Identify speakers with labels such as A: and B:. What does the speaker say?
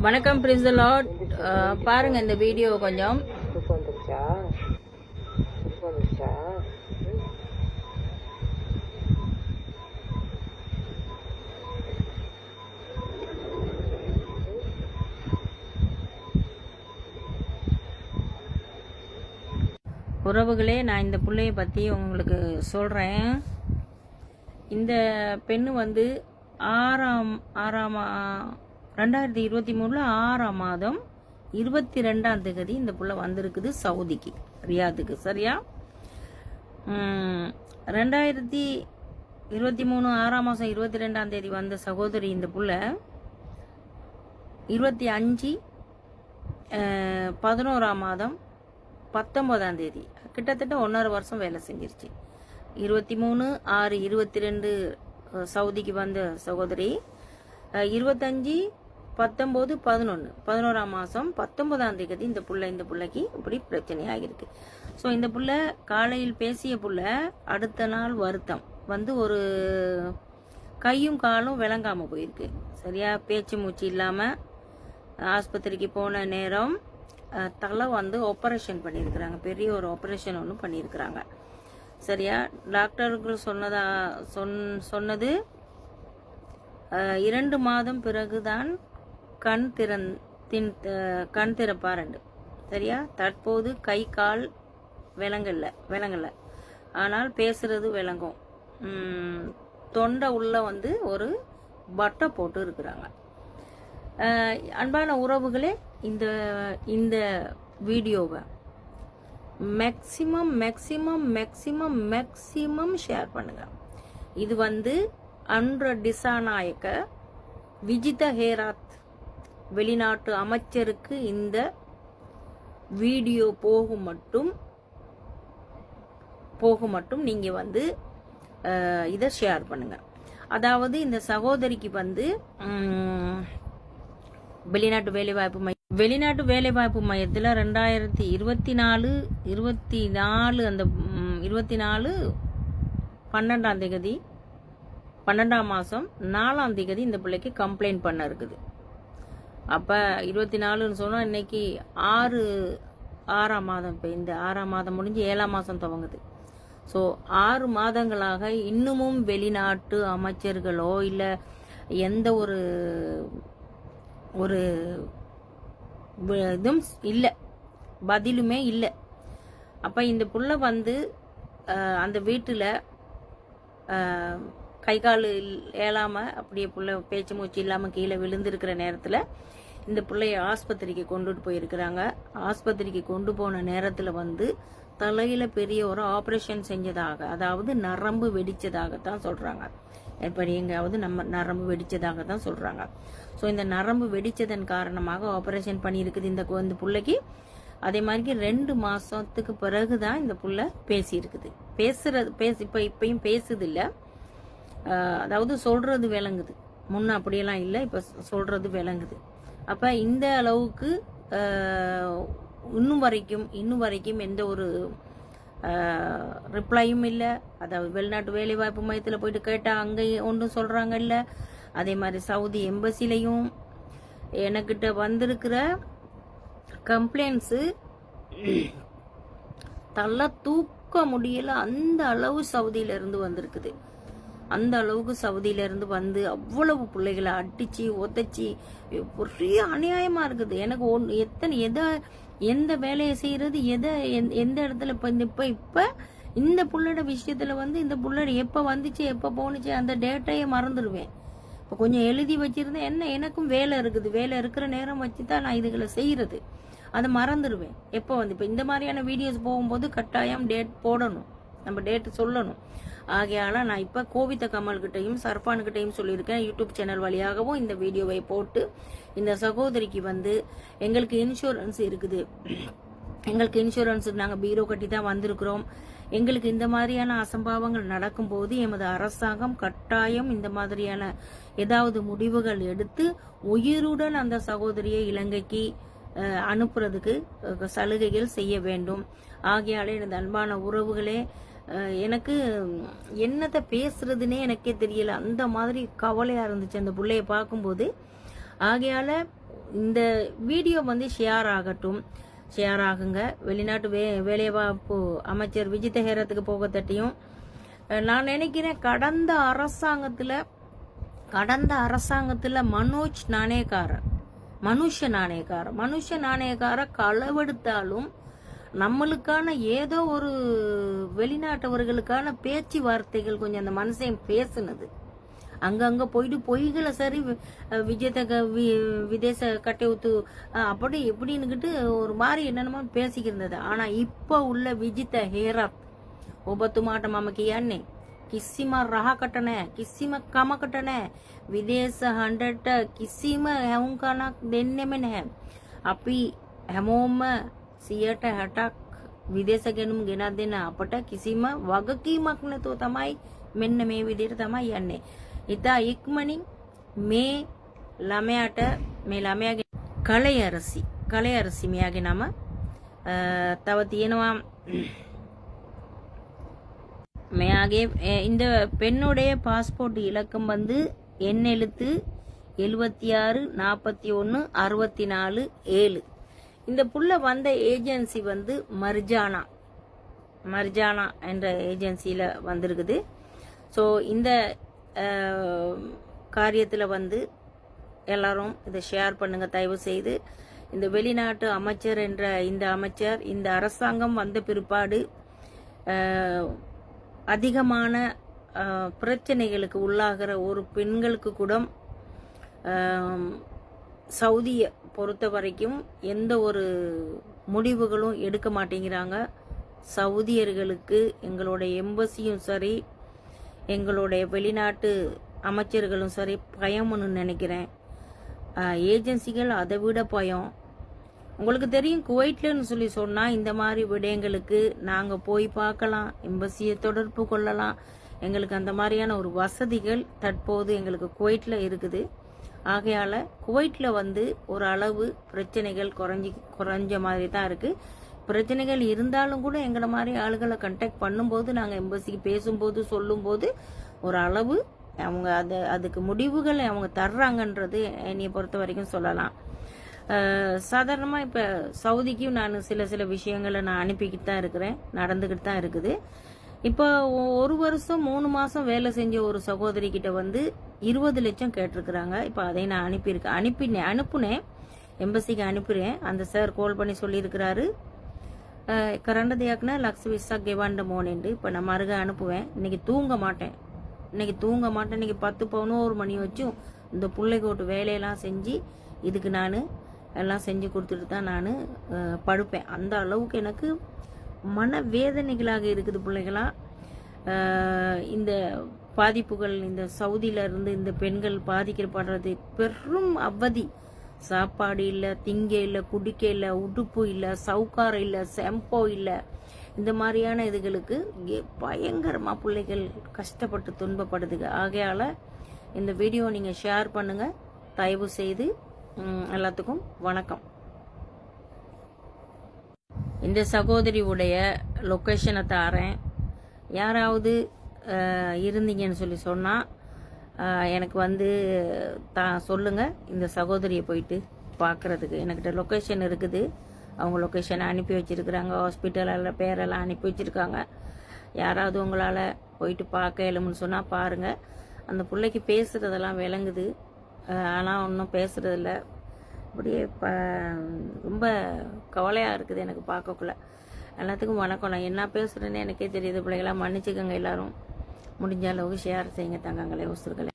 A: வணக்கம் பிரின்ஸ் பாருங்க இந்த வீடியோ கொஞ்சம். உறவுகளே நான் இந்த பிள்ளைய பற்றி உங்களுக்கு சொல்கிறேன் இந்த பெண்ணு வந்து ஆறாம் ஆறாம் ரெண்டாயிரத்தி இருபத்தி மூணில் ஆறாம் மாதம் இருபத்தி ரெண்டாம் தேதி இந்த புள்ள வந்திருக்குது சவுதிக்கு. ரியாத்துக்கு சரியா? ரெண்டாயிரத்தி இருபத்தி மூணு ஆறாம் மாதம் இருபத்தி ரெண்டாம் தேதி வந்த சகோதரி இந்த புள்ள இருபத்தி அஞ்சு பதினோராம் மாதம் பத்தொன்பதாம் தேதி. கிட்டத்தட்ட ஒன்றரை வருஷம் வேலை செஞ்சிருச்சு. இருபத்தி மூணு ஆறு இருபத்தி ரெண்டு சவுதிக்கு வந்த சகோதரி இருபத்தஞ்சி இருபத்தஞ்சு பத்தொம்போது பதினொன்று பதினோராம் மாதம் பத்தொன்பதாம் தேதி இந்த புள்ள இந்த பிள்ளைக்கு இப்படி பிரச்சனை ஆகியிருக்கு ஸோ இந்த புள்ள காலையில் பேசிய புள்ள அடுத்த நாள் வருத்தம். வந்து ஒரு கையும் காலும் விளங்காமல் போயிருக்கு. சரியா? பேச்சு மூச்சு இல்லாமல் ஆஸ்பத்திரிக்கு போன நேரம் தலை வந்து ஆப்ரேஷன் பண்ணியிருக்கிறாங்க. பெரிய ஒரு ஆப்ரேஷன் ஒன்று பண்ணியிருக்கிறாங்க. சரியா? டாக்டர்கள் சொன்னதா சொன் சொன்னது இரண்டு மாதம் பிறகுதான் கண் திறன் தின் கண் கண் திறப்பாரண்டு. சரியா? தற்போது கை கால் விளங்கல விளங்கல ஆனால் பேசுறது விளங்கும் தொண்டை உள்ள வந்து ஒரு பட்டை போட்டு இருக்கிறாங்க. அன்பான உறவுகளே இந்த இந்த வீடியோவை maximum maximum maximum maximum share பண்ணுங்க. இது வந்து அன்ற டிசாநாயக்க விஜித ஹேராத் வெளிநாட்டு அமைச்சருக்கு இந்த வீடியோ போகும் மட்டும் போகும் மட்டும் நீங்க வந்து இதை ஷேர் பண்ணுங்க. அதாவது இந்த சகோதரிக்கு வந்து வெளிநாட்டு வேலைவாய்ப்பு மையம் வெளிநாட்டு வேலைவாய்ப்பு மையத்தில் ரெண்டாயிரத்தி இருபத்தி நாலு இருபத்தி நாலு அந்த இருபத்தி நாலு பன்னெண்டாம் தேதி பன்னெண்டாம் மாதம் நாலாம் தேதி இந்த பிள்ளைக்கு கம்ப்ளைண்ட் பண்ண இருக்குது. அப்போ இருபத்தி நாலுன்னு சொன்னால் இன்னைக்கு ஆறு ஆறாம் மாதம் இப்போ இந்த ஆறாம் மாதம் முடிஞ்சு ஏழாம் மாதம் துவங்குது. ஸோ ஆறு மாதங்களாக இன்னமும் வெளிநாட்டு அமைச்சர்களோ இல்லை எந்த ஒரு ஒரு இதுவும் இல்லை. பதிலுமே இல்லை. அப்போ இந்த புள்ள வந்து அந்த வீட்டில் கை கால் ஏழாமல் அப்படியே புள்ள பேச்சு மூச்சு இல்லாமல் கீழே விழுந்திருக்கிற நேரத்தில் இந்த பிள்ளைய ஆஸ்பத்திரிக்கு கொண்டுட்டு போயிருக்கிறாங்க. ஆஸ்பத்திரிக்கு கொண்டு போன நேரத்தில் வந்து தலையில பெரிய ஒரு ஆப்ரேஷன் செஞ்சதாக அதாவது நரம்பு வெடிச்சதாகத்தான் சொல்றாங்க. எப்படி எங்காவது நம்ம நரம்பு வெடிச்சதாக தான் சொல்றாங்க. ஸோ இந்த நரம்பு வெடிச்சதன் காரணமாக ஆப்ரேஷன் பண்ணியிருக்குது இந்த கு- இந்த பிள்ளைக்கு. அதே மாதிரி ரெண்டு மாசத்துக்கு பிறகுதான் இந்த புள்ள பேசியிருக்குது. பேசுறது பேச இப்ப இப்பயும் பேசுது இல்ல அதாவது சொல்றது விளங்குது. முன்ன அப்படியெல்லாம் இல்லை இப்ப சொல்றது விளங்குது. அப்போ இந்த அளவுக்கு இன்னும் வரைக்கும் இன்னும் வரைக்கும் எந்த ஒரு ரிப்ளையும் இல்லை. அதாவது வெளிநாட்டு வேலைவாய்ப்பு மையத்தில் போயிட்டு கேட்டால் அங்கே ஒன்றும் சொல்கிறாங்க இல்லை அதே மாதிரி சவுதி எம்பசிலையும் எனக்கிட்ட வந்திருக்கிற கம்ப்ளைண்ட்ஸு தள்ள தூக்க முடியல. அந்த அளவு சவுதியிலேருந்து வந்திருக்குது. அந்த அளவுக்கு சவுதியிலேருந்து வந்து அவ்வளவு பிள்ளைகளை அடிச்சு ஒத்தச்சு பெரிய அநியாயமாக இருக்குது. எனக்கு ஒன் எத்தனை எதை எந்த வேலையை செய்கிறது எதை எந்த- எந்த இடத்துல இப்போ இந்த- இப்போ இப்போ இந்த புள்ளோட விஷயத்தில் வந்து இந்த புள்ளோட எப்போ வந்துச்சு எப்போ போணுச்சு அந்த டேட்டையே மறந்துடுவேன். இப்போ கொஞ்சம் எழுதி வச்சுருந்தேன் என்ன எனக்கும் வேலை இருக்குது. வேலை இருக்கிற நேரம் வச்சு தான் நான் இதுகளை செய்கிறது அதை மறந்துடுவேன். எப்போ வந்து இப்போ இந்த மாதிரியான வீடியோஸ் போகும்போது கட்டாயம் டேட் போடணும். நம்ம டேட்டு சொல்லணும். ஆகையால நான் இப்போ கோவித்த கமல்கிட்டையும் சர்பான்கிட்டையும் சொல்லியிருக்கேன். யூடியூப் சேனல் வழியாகவும் இந்த வீடியோவை போட்டு இந்த சகோதரிக்கு வந்து எங்களுக்கு இன்சூரன்ஸ் இருக்குது. எங்களுக்கு இன்சூரன்ஸ் நாங்கள் பீரோ கட்டி தான் வந்திருக்கிறோம். எங்களுக்கு இந்த மாதிரியான அசம்பாவங்கள் நடக்கும்போது எமது அரசாங்கம் கட்டாயம் இந்த மாதிரியான ஏதாவது முடிவுகள் எடுத்து உயிருடன் அந்த சகோதரியை இலங்கைக்கு அனுப்புறதுக்கு சலுகைகள் செய்ய வேண்டும். ஆகையாலே எனது அன்பான உறவுகளே எனக்கு என்னத்தை பேசுறதுன்னே எனக்கே தெரியல. அந்த மாதிரி கவலையா இருந்துச்சு அந்த பிள்ளைய பார்க்கும்போது. ஆகையால இந்த வீடியோ வந்து ஷேர் ஆகட்டும். ஷேர் ஆகுங்க. வெளிநாட்டு வே வேலைவாய்ப்பு அமைச்சர் விஜித ஹேரத்துக்கு போக தட்டியும். நான் நினைக்கிறேன் கடந்த அரசாங்கத்தில் கடந்த அரசாங்கத்தில் மனோஜ் நாணயக்காரர் மனுஷ நாணயக்காரர். மனுஷ நாணயக்காரர் களவெடுத்தாலும் நம்மளுக்கான ஏதோ ஒரு வெளிநாட்டவர்களுக்கான பேச்சுவார்த்தைகள் கொஞ்சம் அந்த மனுஷன் பேசுனது அங்கங்க போயிட்டு பொய்களை சரி வி- அஹ் விஜயத்தை க- வி- விதேச கட்டையுத்து அப்படி எப்படின்னுக்கிட்டு ஒரு மாதிரி என்னென்னமோ பேசிக்கிருந்தது ஆனா இப்போ உள்ள விஜித்த ஹேரத் ඔබතුමාට මම කියන්නේ කිසිම රහකට නෑ කිසිම කමකට නෑ විදේශ හඬට කිසිම හැවුම්කනක් දෙන්නෙම නැහැ. අපි හැමෝම සියට හැටක් විදේශ ගෙනුම් ගෙනත් දෙන්න අපට කිසිම වගකීමක් නැතුව තමයි මෙන්න මේ විදිහට තමයි යන්නේ. ඉතා ඉක්මනින් මේ ළමයාට මේ ළමයාගේ කලයරසි කලයරසි මෙයාගේ නම අ, තව තියෙනවා மேயாகே அஹ் இந்த பெண்ணுடைய பாஸ்போர்ட் இலக்கம் வந்து எண் எழுத்து எழுபத்தி ஆறு நாற்பத்தி ஒன்று அறுபத்தி நாலு ஏழு இந்த புள்ள வந்த ஏஜென்சி வந்து மர்ஜானா. மர்ஜானா என்ற ஏஜென்சியில் வந்திருக்குது. ஸோ இந்த காரியத்தில் வந்து எல்லாரும் இதை ஷேர் பண்ணுங்க தயவு செய்து. இந்த வெளிநாட்டு அமைச்சர் என்ற இந்த அமைச்சர் இந்த அரசாங்கம் வந்த பிற்பாடு அதிகமான பிரச்சனைகளுக்கு உள்ளாகிற ஒரு பெண்களுக்கு கூட சவுதியை பொறுத்த வரைக்கும் எந்த ஒரு முடிவுகளும் எடுக்க மாட்டேங்கிறாங்க. சவுதியர்களுக்கு எங்களுடைய எம்பசியும் சரி எங்களுடைய வெளிநாட்டு அமைச்சர்களும் சரி பயம்னு நினைக்கிறேன். ஏஜென்சிகள் அதை விட பயம். உங்களுக்கு தெரியும் குவைட்லன்னு சொல்லி சொன்னால் இந்த மாதிரி விடயங்களுக்கு நாங்கள் போய் பார்க்கலாம் எம்பசியை தொடர்பு கொள்ளலாம். எங்களுக்கு அந்த மாதிரியான ஒரு வசதிகள் தற்போது எங்களுக்கு குவைட்டில் இருக்குது. ஆகையால் குவைட்டில் வந்து ஒரு அளவு பிரச்சனைகள் குறைஞ்சி குறைஞ்ச மாதிரி தான் இருக்குது பிரச்சனைகள் இருந்தாலும் கூட எங்களை மாதிரி ஆளுகளை கண்டாக்ட் பண்ணும்போது நாங்கள் எம்பசிக்கு பேசும்போது சொல்லும்போது ஒரு அளவு அவங்க அது அதுக்கு முடிவுகள் அவங்க தர்றாங்கன்றது என்னையை பொறுத்த வரைக்கும் சொல்லலாம். சாதாரணமாக இப்போ சவுதிக்கும் நான் சில சில விஷயங்களை நான் அனுப்பிக்கிட்டு தான் இருக்கிறேன் நடந்துக்கிட்டு தான் இருக்குது. இப்போ ஒரு வருஷம் மூணு மாதம் வேலை செஞ்ச ஒரு சகோதரி கிட்ட வந்து இருபது லட்சம் கேட்டிருக்கிறாங்க. இப்போ அதை நான் அனுப்பியிருக்கேன். அனுப்பினேன் அனுப்புனேன். எம்பசிக்கு அனுப்புகிறேன் அந்த சார் கால் பண்ணி சொல்லியிருக்கிறாரு. அஹ், கரண்ட தியாக்குனா லக்ஸ் விசா கெவாண்ட மோனேண்டு இப்போ நான் மருக அனுப்புவேன். இன்னைக்கு தூங்க மாட்டேன். இன்னைக்கு தூங்க மாட்டேன். இன்னைக்கு பத்து பதினோரு மணி வச்சும் இந்த பிள்ளைக்கோட்டு வேலையெல்லாம் செஞ்சு இதுக்கு நான் எல்லாம் செஞ்சு கொடுத்துட்டு தான் நான் படுப்பேன். அந்த அளவுக்கு எனக்கு மன வேதனைகளாக இருக்குது பிள்ளைகளா? இந்த பாதிப்புகள் இந்த சவுதியில இருந்து இந்த பெண்கள் பாதிக்கப்படுறது பெரும் அவதி. சாப்பாடு இல்லை திங்க இல்லை குடிக்க இல்லை உடுப்பு இல்லை சவுக்காரம் இல்லை செம்போ இல்லை. இந்த மாதிரியான இதுகளுக்கு பயங்கரமாக பிள்ளைகள் கஷ்டப்பட்டு துன்பப்படுதுங்க. ஆகையால் இந்த வீடியோ நீங்கள் ஷேர் பண்ணுங்கள் தயவு செய்து எல்லாத்துக்கும் வணக்கம். இந்த சகோதரியுடைய லொக்கேஷனை தாரேன் யாராவது இருந்தீங்கன்னு சொல்லி சொன்னால் எனக்கு வந்து தா சொல்லுங்கள் இந்த சகோதரியை போயிட்டு பார்க்குறதுக்கு என்கிட்ட லொக்கேஷன் இருக்குது. அவங்க லொக்கேஷனை அனுப்பி வச்சுருக்குறாங்க. ஹாஸ்பிட்டலில் பேரெல்லாம் அனுப்பி வச்சுருக்காங்க. யாராவது உங்களால் போயிட்டு பார்க்க இயலும்னு சொன்னால் பாருங்கள் அந்த பிள்ளைக்கு பேசுகிறதெல்லாம் விளங்குது. ஆனால் ஒன்றும் பேசுகிறதில்ல அப்படியே ப ரொம்ப கவலையாக இருக்குது எனக்கு பார்க்கக்குள்ள. எல்லாத்துக்கும் வணக்கம். நான் என்ன பேசுகிறேன்னு எனக்கே தெரியுது. பிள்ளைகளாக மன்னிச்சுக்கோங்க எல்லோரும். முடிஞ்ச அளவுக்கு ஷேர் செய்யுங்க தங்கங்களே ஒசுர்களே